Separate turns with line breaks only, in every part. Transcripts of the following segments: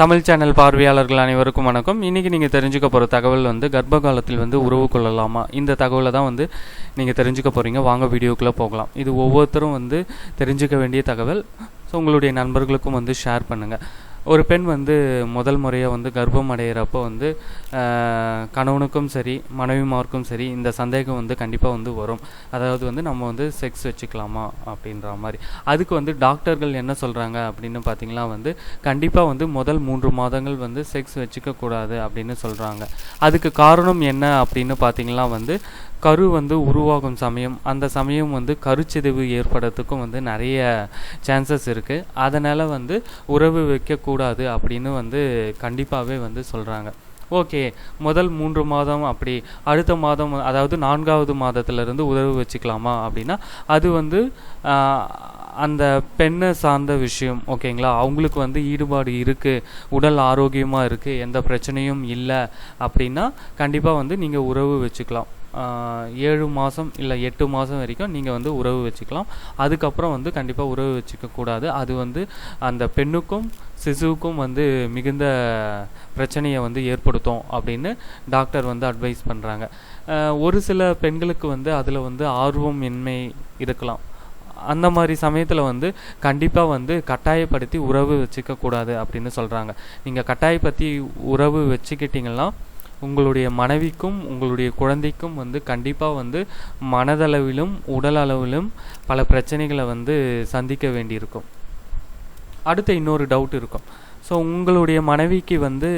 Tamil channel பார்வையாளர்கள் அனைவருக்கும் வணக்கம். இன்றைக்கி நீங்கள் தெரிஞ்சுக்க போகிற தகவல் வந்து கர்ப்ப காலத்தில் வந்து உறவு கொள்ளலாமா? இந்த தகவலை தான் வந்து நீங்கள் தெரிஞ்சுக்க போகிறீங்க வாங்க வீடியோக்குள்ளே போகலாம். இது ஒவ்வொருத்தரும் வந்து தெரிஞ்சுக்க வேண்டிய தகவல். ஸோ உங்களுடைய நண்பர்களுக்கும் வந்து ஷேர் பண்ணுங்கள் ஒரு பெண் வந்து முதல் முறையாக வந்து கர்ப்பம் அடைகிறப்போ வந்து கணவனுக்கும் சரி மனைவிமாருக்கும் சரி இந்த சந்தேகம் வந்து கண்டிப்பாக வந்து வரும். அதாவது வந்து நம்ம வந்து செக்ஸ் வச்சுக்கலாமா அப்படின்ற மாதிரி. அதுக்கு வந்து டாக்டர்கள் என்ன சொல்கிறாங்க அப்படின்னு பார்த்தீங்கன்னா வந்து கண்டிப்பாக வந்து முதல் மூன்று மாதங்கள் வந்து செக்ஸ் வச்சுக்கக்கூடாது அப்படின்னு சொல்கிறாங்க அதுக்கு காரணம் என்ன அப்படின்னு பார்த்தீங்கன்னா வந்து கரு வந்து உருவாகும் சமயம் அந்த சமயம் வந்து கருச்சிதைவு ஏற்படுறதுக்கும் வந்து நிறைய சான்சஸ் இருக்குது அதனால் வந்து உறவு வைக்கக்கூடாது அப்படின்னு வந்து கண்டிப்பாகவே வந்து சொல்கிறாங்க ஓகே முதல் மூன்று மாதம் அப்படி அடுத்த மாதம் அதாவது நான்காவது மாதத்திலிருந்து உறவு வச்சுக்கலாமா அப்படின்னா அது வந்து அந்த பெண்ணை சார்ந்த விஷயம் ஓகேங்களா? அவங்களுக்கு வந்து ஈடுபாடு இருக்குது உடல் ஆரோக்கியமாக இருக்குது எந்த பிரச்சனையும் இல்லை அப்படின்னா கண்டிப்பாக வந்து நீங்கள் உறவு வச்சுக்கலாம். ஏழு மாதம் இல்லை எட்டு மாதம் வரைக்கும் நீங்கள் வந்து உறவு வச்சுக்கலாம். அதுக்கப்புறம் வந்து கண்டிப்பாக உறவு வச்சுக்கக்கூடாது அது வந்து அந்த பெண்ணுக்கும் சிசுவுக்கும் வந்து மிகுந்த பிரச்சனையை வந்து ஏற்படுத்தும் அப்படின்னு டாக்டர் வந்து அட்வைஸ் பண்ணுறாங்க ஒரு சில பெண்களுக்கு வந்து அதில் வந்து ஆர்வம் இன்மை இருக்கலாம். அந்த மாதிரி சமயத்தில் வந்து கண்டிப்பாக வந்து கட்டாயப்படுத்தி உறவு வச்சுக்கக்கூடாது அப்படின்னு சொல்கிறாங்க நீங்கள் கட்டாயப்படுத்தி உறவு வச்சுக்கிட்டிங்கன்னா உங்களுடைய மனைவிக்கும் உங்களுடைய குழந்தைக்கும் வந்து கண்டிப்பாக வந்து மனதளவிலும் உடல் அளவிலும் பல பிரச்சனைகளை வந்து சந்திக்க வேண்டியிருக்கும். அடுத்த இன்னொரு டவுட் இருக்கும். ஸோ உங்களுடைய மனைவிக்கு வந்து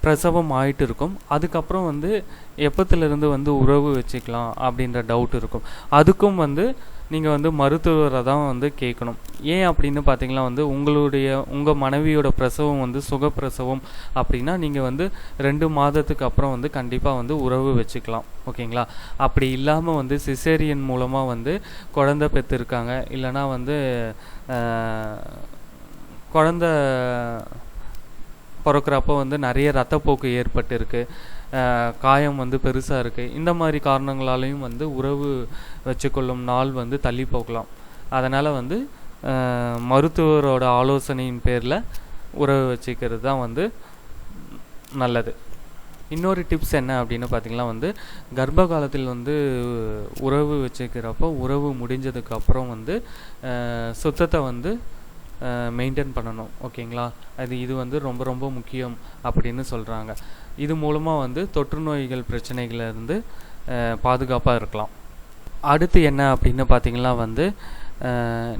பிரசவம் ஆயிட்டு இருக்கும் அதுக்கப்புறம் வந்து எப்பத்துலேருந்து வந்து உறவு வச்சுக்கலாம் அப்படின்ற டவுட் இருக்கும். அதுக்கும் வந்து நீங்கள் வந்து மருத்துவரை தான் வந்து கேட்கணும். ஏன் அப்படின்னு பார்த்தீங்கன்னா வந்து உங்களுடைய உங்கள் மனைவியோட பிரசவம் வந்து சுகப்பிரசவம் அப்படின்னா நீங்கள் வந்து ரெண்டு மாதத்துக்கு அப்புறம் வந்து கண்டிப்பாக வந்து உறவு வச்சுக்கலாம். ஓகேங்களா? அப்படி இல்லாமல் வந்து சிசேரியன் மூலமாக வந்து குழந்தை பெற்றிருக்காங்க. இல்லைன்னா வந்து குழந்த பிறக்கிறப்போ வந்து நிறைய ரத்தப்போக்கு ஏற்பட்டிருக்கு. காயம் வந்து பெருசாக இருக்குது இந்த மாதிரி காரணங்களாலையும் வந்து உறவு வச்சுக்கொள்ளும் நாள் வந்து தள்ளி போகலாம். அதனால் வந்து மருத்துவரோட ஆலோசனையின் பேரில் உறவு வச்சுக்கிறது தான் வந்து நல்லது. இன்னொரு டிப்ஸ் என்ன அப்படின்னு பார்த்தீங்கன்னா வந்து கர்ப்ப காலத்தில் வந்து உறவு வச்சுக்கிறப்போ உறவு முடிஞ்சதுக்கப்புறம் வந்து சுத்தத்தை வந்து மெயின்டைன் பண்ணணும். ஓகேங்களா? அது இது வந்து ரொம்ப ரொம்ப முக்கியம் அப்படின்னு சொல்கிறாங்க இது மூலமாக வந்து தொற்று நோய்கள் பிரச்சனைகளிலிருந்து பாதுகாப்பாக இருக்கலாம். அடுத்து என்ன அப்படின்னு பார்த்தீங்கன்னா வந்து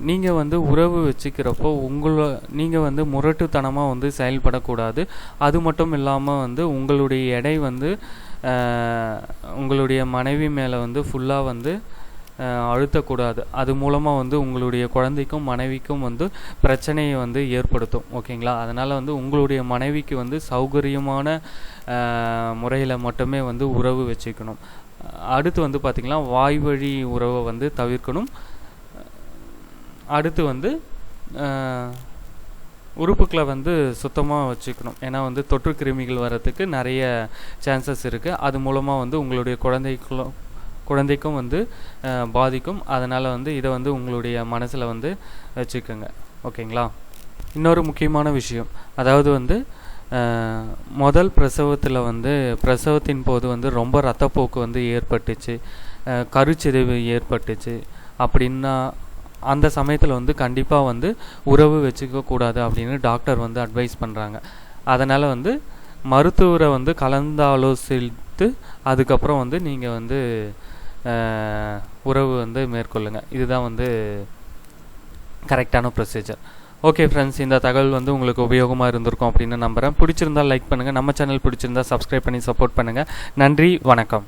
நீங்கள் வந்து உறவு வச்சுக்கிறப்போ உங்களை நீங்கள் வந்து முரட்டுத்தனமாக வந்து செயல்படக்கூடாது. அது மட்டும் இல்லாமல் வந்து உங்களுடைய எடை வந்து உங்களுடைய மனைவி மேலே வந்து ஃபுல்லாக வந்து அழுத்தக்கூடாது. அது மூலமாக வந்து உங்களுடைய குழந்தைக்கும் மனைவிக்கும் வந்து பிரச்சனையை வந்து ஏற்படுத்தும். ஓகேங்களா? அதனால் வந்து உங்களுடைய மனைவிக்கு வந்து சௌகரியமான முறையில் மட்டுமே வந்து உறவு வச்சுக்கணும். அடுத்து வந்து பார்த்திங்கன்னா வாய்வழி உறவை வந்து தவிர்க்கணும். அடுத்து வந்து உறுப்புக்களை வந்து சுத்தமாக வச்சுக்கணும். ஏன்னா வந்து தொற்று கிருமிகள் வர்றதுக்கு நிறைய சான்சஸ் இருக்குது அது மூலமாக வந்து உங்களுடைய குழந்தைக்குள்ள குழந்தைக்கும் வந்து பாதிக்கும். அதனால் வந்து இதை வந்து உங்களுடைய மனசில் வந்து வச்சுக்கோங்க. ஓகேங்களா? இன்னொரு முக்கியமான விஷயம். அதாவது வந்து முதல் பிரசவத்தில் வந்து பிரசவத்தின் போது வந்து ரொம்ப ரத்தப்போக்கு வந்து ஏற்பட்டுச்சு. கருச்சிதைவு ஏற்பட்டுச்சு. அப்படின்னா அந்த சமயத்தில் வந்து கண்டிப்பாக வந்து உறவு வச்சுக்கக்கூடாது அப்படின்னு டாக்டர் வந்து அட்வைஸ் பண்ணுறாங்க அதனால் வந்து மருத்துவரை வந்து கலந்தாலோசி கொடுத்து அதுக்கப்புறம் வந்து நீங்கள் வந்து உறவு வந்து மேற்கொள்ளுங்கள் இதுதான் வந்து கரெக்டான ப்ரொசீஜர் ஓகே ஃப்ரெண்ட்ஸ் இந்த தகவல் வந்து உங்களுக்கு உபயோகமாக இருந்திருக்கும் அப்படின்னு நம்புகிறேன் பிடிச்சிருந்தா லைக் பண்ணுங்கள் நம்ம சேனல் பிடிச்சிருந்தா சப்ஸ்கிரைப் பண்ணி சப்போர்ட் பண்ணுங்கள் நன்றி வணக்கம்.